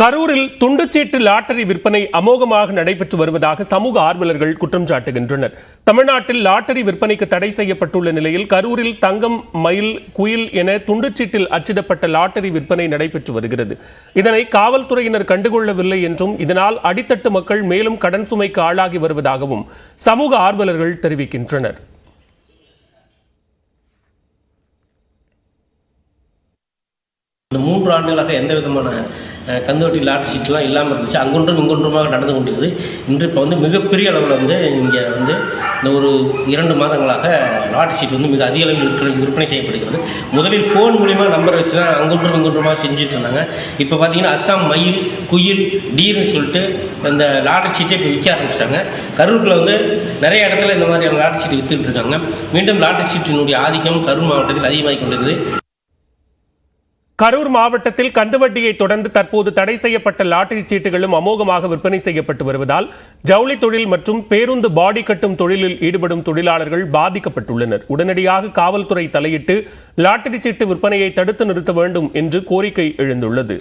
கரூரில் துண்டுச்சீட்டு லாட்டரி விற்பனை அமோகமாக நடைபெற்று வருவதாக சமூக ஆர்வலர்கள் குற்றம் சாட்டுகின்றனர். தமிழ்நாட்டில் லாட்டரி விற்பனைக்கு தடை செய்யப்பட்டுள்ள நிலையில் கரூரில் தங்கம் மயில் குயில் என துண்டுச்சீட்டில் அச்சிடப்பட்ட லாட்டரி விற்பனை நடைபெற்று வருகிறது. இதனை காவல்துறையினர் கண்டுகொள்ளவில்லை என்றும் இதனால் அடித்தட்டு மக்கள் மேலும் கடன் சுமைக்கு ஆளாகி வருவதாகவும் சமூக ஆர்வலர்கள் தெரிவிக்கின்றனர். மூன்று ஆண்டுகளாக எந்த விதமான கந்துவட்டி லாட் சீட்லாம் இல்லாமல் இருந்துச்சு. அங்கொன்றும் இங்கொன்றுமாக நடந்து கொண்டிருக்குது இன்று இப்போ வந்து மிகப்பெரிய அளவில் வந்து இங்கே வந்து இந்த ஒரு இரண்டு மாதங்களாக லாட் சீட் வந்து மிக அதிக அளவில் விற்பனை விற்பனை செய்யப்படுகிறது. முதலில் ஃபோன் மூலிமா நம்பர் வச்சு தான் அங்கொன்றும் இங்கொன்றுமாக செஞ்சுட்டு இருந்தாங்க. இப்போ பார்த்தீங்கன்னா அஸ்ஸாம் மயில் குயில் டீர்னு சொல்லிட்டு இந்த லாட் சீட்டை இப்போ விற்க ஆரம்பிச்சிட்டாங்க. கரூரில் வந்து நிறைய இடத்துல இந்த மாதிரியான லாட் சீட்டு விற்றுட்டு இருக்காங்க. மீண்டும் லாட் சீட்டினுடைய ஆதிக்கம் கரூர் மாவட்டத்தில் அதிகமாகி கொண்டிருக்குது கரூர் மாவட்டத்தில் கந்துவட்டியை தொடர்ந்து தற்போது தடை செய்யப்பட்ட லாட்டரி சீட்டுகளும் அமோகமாக விற்பனை செய்யப்பட்டு வருவதால் ஜவுளி தொழில் மற்றும் பேருந்து பாடி கட்டும் தொழிலில் ஈடுபடும் தொழிலாளர்கள் பாதிக்கப்பட்டுள்ளனர். உடனடியாக காவல்துறை தலையிட்டு லாட்டரி சீட்டு விற்பனையை தடுத்து நிறுத்த வேண்டும் என்று கோரிக்கை எழுந்துள்ளது.